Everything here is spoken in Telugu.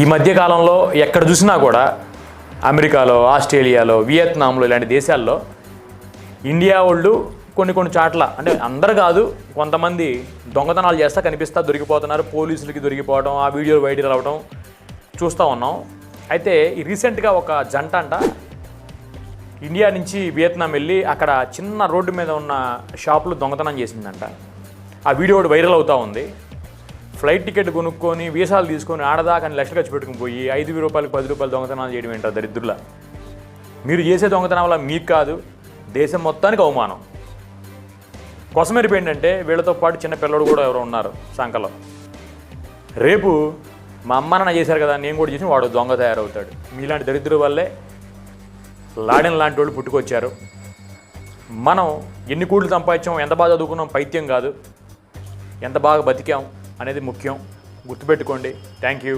ఈ మధ్యకాలంలో ఎక్కడ చూసినా కూడా అమెరికాలో ఆస్ట్రేలియాలో వియత్నాంలో ఇలాంటి దేశాల్లో ఇండియా వాళ్ళు కొన్ని కొన్ని చాట్ల అంటే అందరు కాదు కొంతమంది దొంగతనాలు చేస్తా కనిపిస్తా దొరికిపోతున్నారు పోలీసులకి దొరికిపోవడం ఆ వీడియోలు వైరల్ అవ్వడం చూస్తూ ఉన్నాం. అయితే ఈ రీసెంట్గా ఒక జంట అంట ఇండియా నుంచి వియత్నాం వెళ్ళి అక్కడ చిన్న రోడ్డు మీద ఉన్న షాపులో దొంగతనం చేసిందంట. ఆ వీడియో వైరల్ అవుతూ ఉంది. ఫ్లైట్ టికెట్ కొనుక్కొని వీసాలు తీసుకొని ఆడదాకా అని లక్షలు ఖర్చు పెట్టుకుని పోయి ఐదు రూపాయలకు పది రూపాయలు దొంగతనాలు చేయడం ఏంటో దరిద్రుల. మీరు చేసే దొంగతనం వల్ల మీకు కాదు దేశం మొత్తానికి అవమానం. కొసమెరిపి ఏంటంటే వీళ్ళతో పాటు చిన్న పిల్లడు కూడా ఎవరో ఉన్నారు సంకలో రేపు మా అమ్మ నాన్న చేశారు కదా నేను కూడా చేసి వాడు దొంగ తయారవుతాడు. మీలాంటి దరిద్రుల వల్లే లాడెన్ లాంటి వాళ్ళు పుట్టుకొచ్చారు. మనం ఎన్ని కూళ్ళు సంపాదించాం ఎంత బాగా చదువుకున్నాం పైత్యం కాదు. ఎంత బాగా బతికాం అనేది ముఖ్యం. గుర్తుపెట్టుకోండి. Thank you